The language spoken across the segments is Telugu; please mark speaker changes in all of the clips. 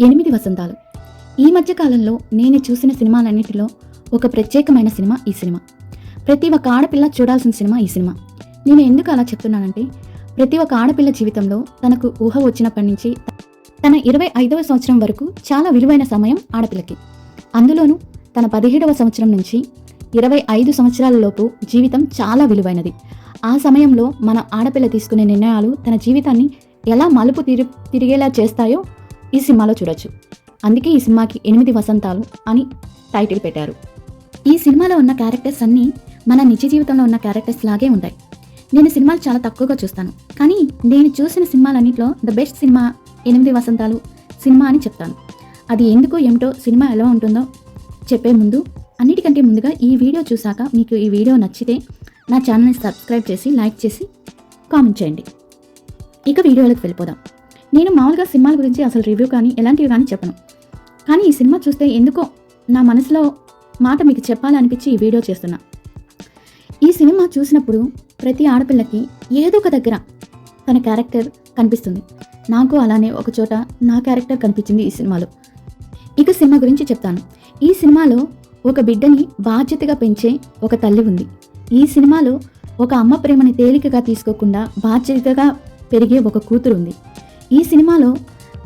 Speaker 1: ఎనిమిది వసంతాలు. ఈ మధ్యకాలంలో నేను చూసిన సినిమాలన్నిటిలో ఒక ప్రత్యేకమైన సినిమా ఈ సినిమా. ప్రతి ఒక్క ఆడపిల్ల చూడాల్సిన సినిమా ఈ సినిమా. నేను ఎందుకు అలా చెప్తున్నానంటే ప్రతి ఒక్క ఆడపిల్ల జీవితంలో తనకు ఊహ వచ్చినప్పటి నుంచి తన ఇరవై ఐదవ సంవత్సరం వరకు చాలా విలువైన సమయం ఆడపిల్లకి. అందులోనూ తన పదిహేడవ సంవత్సరం నుంచి ఇరవై ఐదు సంవత్సరాలలోపు జీవితం చాలా విలువైనది. ఆ సమయంలో మన ఆడపిల్ల తీసుకునే నిర్ణయాలు తన జీవితాన్ని ఎలా మలుపు తిరి తిరిగేలా చేస్తాయో ఈ సినిమాలో చూడొచ్చు. అందుకే ఈ సినిమాకి ఎనిమిది వసంతాలు అని టైటిల్ పెట్టారు. ఈ సినిమాలో ఉన్న క్యారెక్టర్స్ అన్నీ మన నిజ జీవితంలో ఉన్న క్యారెక్టర్స్ లాగే ఉంటాయి. నేను సినిమాలు చాలా తక్కువగా చూస్తాను. కానీ నేను చూసిన సినిమాలన్నింటిలో ద బెస్ట్ సినిమా ఎనిమిది వసంతాలు సినిమా అని చెప్తాను. అది ఎందుకు ఏమిటో సినిమా ఎలా ఉంటుందో చెప్పే ముందు అన్నిటికంటే ముందుగా ఈ వీడియో చూసాక మీకు ఈ వీడియో నచ్చితే నా ఛానల్ని సబ్స్క్రైబ్ చేసి లైక్ చేసి కామెంట్ చేయండి. ఇక వీడియోలోకి వెళ్ళిపోదాం. నేను మామూలుగా సినిమాల గురించి అసలు రివ్యూ కానీ ఎలాంటివి కానీ చెప్పను. కానీ ఈ సినిమా చూస్తే ఎందుకో నా మనసులో మాట మీకు చెప్పాలనిపించి ఈ వీడియో చేస్తున్నా. ఈ సినిమా చూసినప్పుడు ప్రతి ఆడపిల్లకి ఏదో ఒక దగ్గర తన క్యారెక్టర్ కనిపిస్తుంది. నాకు అలానే ఒక చోట నా క్యారెక్టర్ కనిపించింది ఈ సినిమాలో. ఇక సినిమా గురించి చెప్తాను. ఈ సినిమాలో ఒక బిడ్డని బాధ్యతగా పెంచే ఒక తల్లి ఉంది. ఈ సినిమాలో ఒక అమ్మ ప్రేమని తేలికగా తీసుకోకుండా బాధ్యతగా పెరిగే ఒక కూతురు ఉంది. ఈ సినిమాలో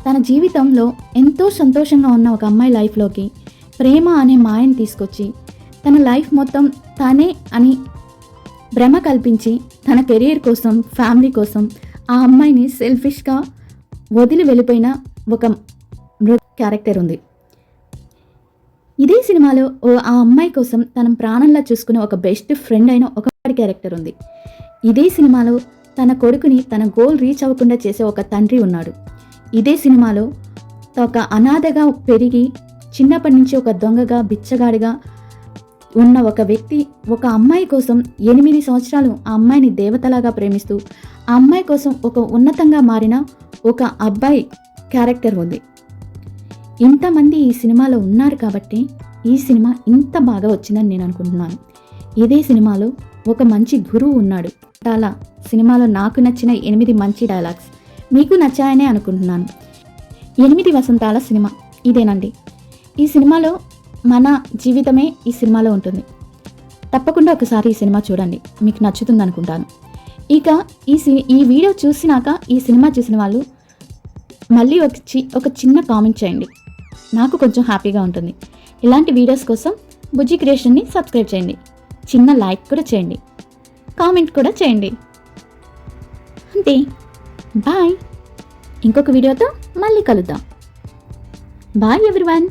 Speaker 1: తన జీవితంలో ఎంతో సంతోషంగా ఉన్న ఒక అమ్మాయి లైఫ్లోకి ప్రేమ అనే మాయను తీసుకొచ్చి తన లైఫ్ మొత్తం తానే అని భ్రమ కల్పించి తన కెరీర్ కోసం ఫ్యామిలీ కోసం ఆ అమ్మాయిని సెల్ఫిష్గా వదిలి వెళ్ళిపోయిన ఒక మృ క్యారెక్టర్ ఉంది. ఇదే సినిమాలో ఓ ఆ అమ్మాయి కోసం తన ప్రాణంలా చూసుకునే ఒక బెస్ట్ ఫ్రెండ్ అయిన ఒక క్యారెక్టర్ ఉంది. ఇదే సినిమాలో తన కొడుకుని తన గోల్ రీచ్ అవ్వకుండా చేసే ఒక తండ్రి ఉన్నాడు. ఇదే సినిమాలో ఒక అనాథగా పెరిగి చిన్నప్పటి నుంచి ఒక దొంగగా బిచ్చగాడిగా ఉన్న ఒక వ్యక్తి ఒక అమ్మాయి కోసం ఎనిమిది సంవత్సరాలు ఆ అమ్మాయిని దేవతలాగా ప్రేమిస్తూ ఆ అమ్మాయి కోసం ఒక ఉన్నతంగా మారిన ఒక అబ్బాయి క్యారెక్టర్ ఉంది. ఇంతమంది ఈ సినిమాలో ఉన్నారు కాబట్టి ఈ సినిమా ఇంత బాగా వచ్చిందని నేను అనుకుంటున్నాను. ఇదే సినిమాలో ఒక మంచి గురువు ఉన్నాడు. చాలా సినిమాలో నాకు నచ్చిన ఎనిమిది మంచి డైలాగ్స్. మీకు నచ్చాయనే అనుకుంటున్నాను. ఎనిమిది వసంతాల సినిమా. ఇదేనండి. ఈ సినిమాలో మన జీవితమే ఈ సినిమాలో ఉంటుంది. తప్పకుండా ఒకసారి ఈ సినిమా చూడండి. మీకు నచ్చుతుంది అనుకుంటాను ఇక ఈ సి ఈ వీడియో చూసినాక ఈ సినిమా చూసిన వాళ్ళు మళ్ళీ ఒక చి ఒక చిన్న కామెంట్ చేయండి. నాకు కొంచెం హ్యాపీగా ఉంటుంది. ఇలాంటి వీడియోస్ కోసం బుజ్జి క్రియేషన్ని సబ్స్క్రైబ్ చేయండి. చిన్న లైక్ కూడా చేయండి. కామెంట్ కూడా చేయండి. అంతే. బాయ్. ఇంకొక వీడియోతో మళ్ళీ కలుద్దాం. Bye everyone.